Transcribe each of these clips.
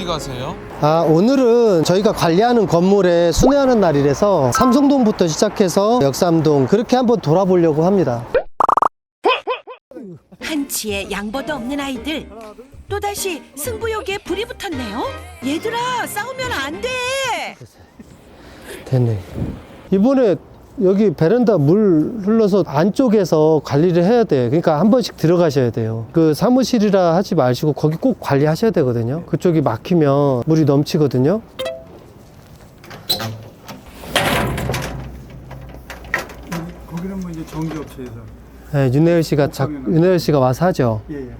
어디 가세요? 아, 오늘은 저희가 관리하는 건물에 순회하는 날이라서 삼성동부터 시작해서 역삼동 그렇게 한번 돌아보려고 합니다. 한치의 양보도 없는 아이들 또다시 승부욕에 불이 붙었네요 얘들아 싸우면 안돼 됐네. 이번에 여기 베란다 물 흘러서 안쪽에서 관리를 해야 돼요. 그러니까 한 번씩 들어가셔야 돼요. 그 사무실이라 하지 마시고 거기 꼭 관리하셔야 되거든요. 그쪽이 막히면 물이 넘치거든요. 거기는 뭐 이제 전기업체에서 네, 윤혜열 씨가 자, 윤혜열 씨가 와서 하죠. 예, 예.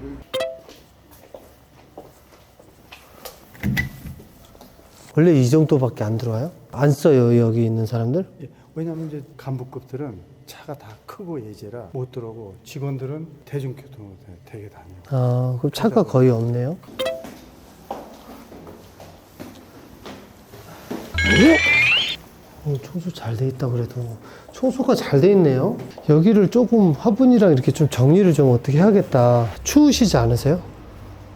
원래 이 정도밖에 안 들어와요? 안 써요 여기 있는 사람들? 예. 왜냐하면 이제 간부급들은 차가 다 크고 예제라 못 들어오고 직원들은 대중교통으로 되- 되게 다니고 아, 그럼 차가 거의 없네요. 어, 청소 잘 돼 있다 그래도 청소가 잘 돼 있네요. 여기를 조금 화분이랑 이렇게 좀 정리를 좀 어떻게 해야겠다. 추우시지 않으세요?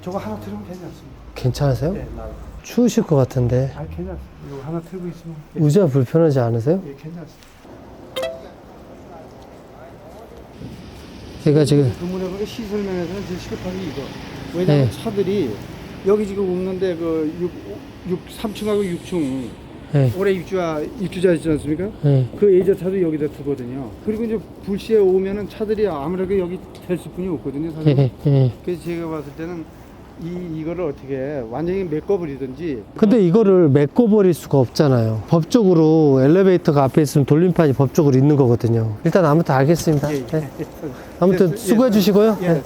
저거 하나 틀으면 괜찮습니다. 괜찮으세요? 예, 나. 추우실 것 같은데 아, 괜찮습니다. 이거 하나 틀고 있으면 예, 의자 불편하지 않으세요? 예, 괜찮습니다. 제가 지금 주문해 보니 시설 면에서는 제일 시급한 게 이거. 왜냐하면 네. 차들이 여기 지금 없는데 그 6, 6, 3층하고 6층 네, 올해 입주자 입주자 있지 않습니까? 네. 그 예저 차도 여기다 두거든요. 그리고 이제 불시에 오면은 차들이 아무래도 여기 댈 수뿐이 없거든요. 사실. 예, 예. 그래서 제가 봤을 때는 이 이거를 어떻게 완전히 메꿔버리든지. 근데 이거를 메꿔버릴 수가 없잖아요. 법적으로 엘리베이터가 앞에 있으면 돌림판이 법적으로 있는 거거든요. 일단 아무튼 알겠습니다. 예, 예. 네. 아무튼 예, 수고해 주시고요. 예. 네.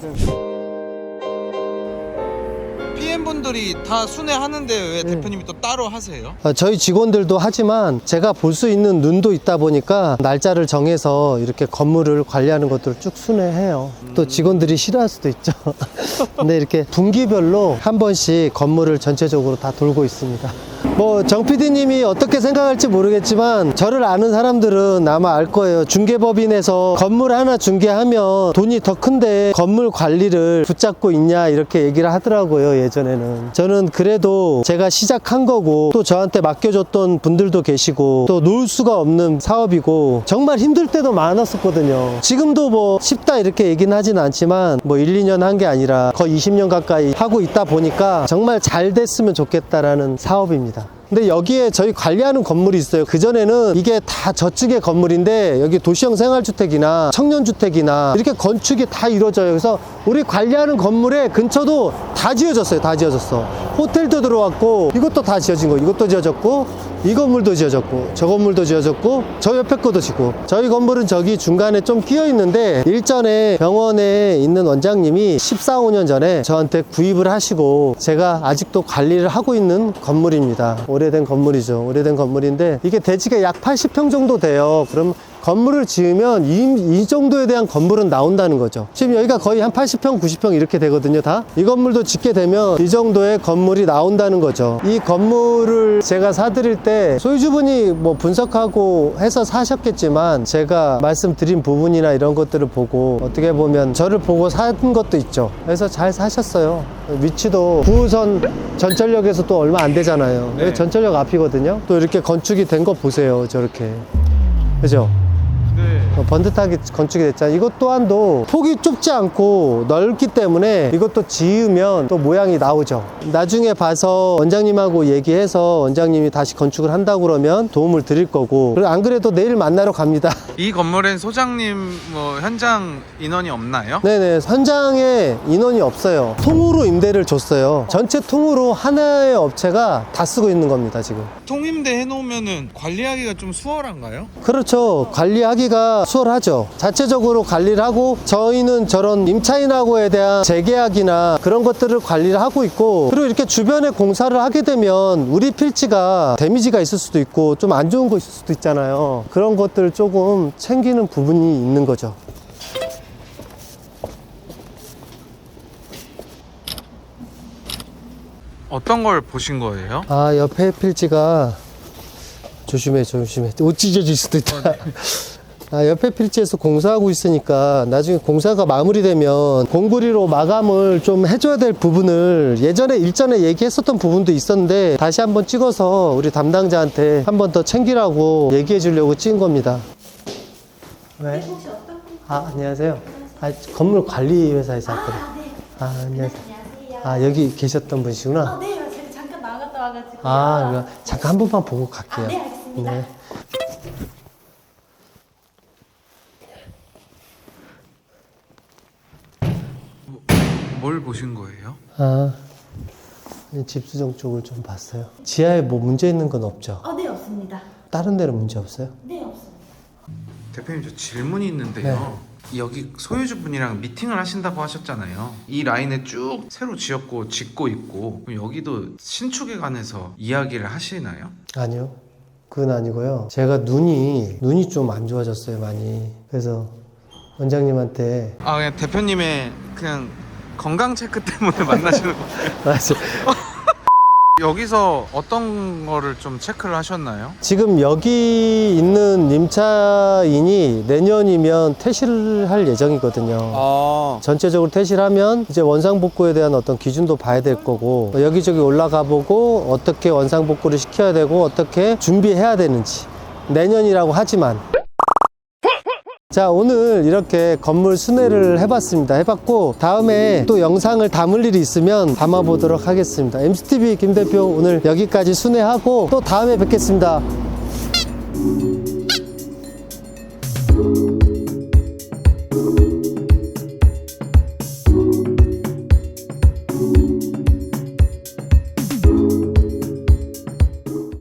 분들이 다 순회하는데 왜 네. 대표님이 또 따로 하세요? 어, 저희 직원들도 하지만 제가 볼 수 있는 눈도 있다 보니까 날짜를 정해서 이렇게 건물을 관리하는 것들을 쭉 순회해요. 또 직원들이 싫어할 수도 있죠. 근데 이렇게 분기별로 한 번씩 건물을 전체적으로 다 돌고 있습니다. 뭐정 PD님이 어떻게 생각할지 모르겠지만 저를 아는 사람들은 아마 알 거예요. 중개법인에서 건물 하나 중개하면 돈이 더 큰데 건물 관리를 붙잡고 있냐 이렇게 얘기를 하더라고요 예전에는. 저는 그래도 제가 시작한 거고 또 저한테 맡겨줬던 분들도 계시고 또 놓을 수가 없는 사업이고 정말 힘들 때도 많았었거든요. 지금도 뭐 쉽다 이렇게 얘기는 하진 않지만 뭐 1, 2년 한 게 아니라 거의 20년 가까이 하고 있다 보니까 정말 잘 됐으면 좋겠다라는 사업입니다. 근데 여기에 저희 관리하는 건물이 있어요. 그전에는 이게 다 저쪽의 건물인데 여기 도시형 생활주택이나 청년주택이나 이렇게 건축이 다 이루어져요. 그래서 우리 관리하는 건물의 근처도 다 지어졌어요. 다 지어졌어. 호텔도 들어왔고 이것도 다 지어진 거. 이것도 지어졌고 이 건물도 지어졌고 저 건물도 지어졌고 저 옆에 거도 지고 저희 건물은 저기 중간에 좀 끼어 있는데 일전에 병원에 있는 원장님이 14, 15년 전에 저한테 구입을 하시고 제가 아직도 관리를 하고 있는 건물입니다. 오래된 건물이죠. 오래된 건물인데 이게 대지가 약 80평 정도 돼요. 그럼 건물을 지으면 이, 이 정도에 대한 건물은 나온다는 거죠. 지금 여기가 거의 한 80평, 90평 이렇게 되거든요, 다. 이 건물도 짓게 되면 이 정도의 건물이 나온다는 거죠. 이 건물을 제가 사드릴 때 소유주분이 뭐 분석하고 해서 사셨겠지만 제가 말씀드린 부분이나 이런 것들을 보고 어떻게 보면 저를 보고 산 것도 있죠. 그래서 잘 사셨어요. 위치도 9호선 전철역에서 또 얼마 안 되잖아요. 네. 전철역 앞이거든요. 또 이렇게 건축이 된 거 보세요. 저렇게. 그죠? 네. 어, 번듯하게 건축이 됐잖아요. 이것 또한도 폭이 좁지 않고 넓기 때문에 이것도 지으면 또 모양이 나오죠. 나중에 봐서 원장님하고 얘기해서 원장님이 다시 건축을 한다고 그러면 도움을 드릴 거고 안 그래도 내일 만나러 갑니다. 이 건물엔 소장님 뭐 현장 인원이 없나요? 네네 현장에 인원이 없어요. 통으로 임대를 줬어요. 전체 통으로 하나의 업체가 다 쓰고 있는 겁니다 지금. 통임대 해놓으면은 관리하기가 좀 수월한가요? 그렇죠. 관리하기가 수월하죠. 자체적으로 관리를 하고 저희는 저런 임차인하고에 대한 재계약이나 그런 것들을 관리를 하고 있고 그리고 이렇게 주변에 공사를 하게 되면 우리 필지가 데미지가 있을 수도 있고 좀 안 좋은 거 있을 수도 있잖아요. 그런 것들을 조금 챙기는 부분이 있는 거죠. 어떤 걸 보신 거예요? 아, 옆에 필지가 조심해, 조심해. 옷 찢어질 수도 있다. 아, 옆에 필지에서 공사하고 있으니까 나중에 공사가 마무리되면 공구리로 마감을 좀 해줘야 될 부분을 예전에 일전에 얘기했었던 부분도 있었는데 다시 한번 찍어서 우리 담당자한테 한 번 더 챙기라고 얘기해 주려고 찍은 겁니다. 왜? 아, 안녕하세요. 아, 건물 관리 회사에서 왔거든요. 아, 안녕하세요. 아, 여기 계셨던 분이시구나. 네, 제가 잠깐 나갔다 와가지고. 아, 잠깐 한 번만 보고 갈게요. 네, 알겠습니다. 네. 뭘 보신 거예요? 아, 이 집수정 쪽을 좀 봤어요. 지하에 뭐 문제 있는 건 없죠? 어, 네, 없습니다. 다른 데는 문제 없어요? 네, 없습니다. 대표님 저 질문이 있는데요. 여기 소유주분이랑 미팅을 하신다고 하셨잖아요. 이 라인에 쭉 새로 지었고 짓고 있고 그럼 여기도 신축에 관해서 이야기를 하시나요? 아니요. 그건 아니고요. 제가 눈이, 눈이 좀 안 좋아졌어요, 많이. 그래서 원장님한테. 아 그냥 대표님의 그냥 건강 체크 때문에 만나시는 거예요. 맞아요. 여기서 어떤 거를 좀 체크를 하셨나요? 지금 여기 있는 임차인이 내년이면 퇴실을 할 예정이거든요. 아 전체적으로 퇴실하면 이제 원상복구에 대한 어떤 기준도 봐야 될 거고 여기저기 올라가 보고 어떻게 원상복구를 시켜야 되고 어떻게 준비해야 되는지 내년이라고 하지만 자 오늘 이렇게 건물 순회를 해봤습니다. 해봤고 다음에 또 영상을 담을 일이 있으면 담아보도록 하겠습니다. MCTV 김 대표 오늘 여기까지 순회하고 또 다음에 뵙겠습니다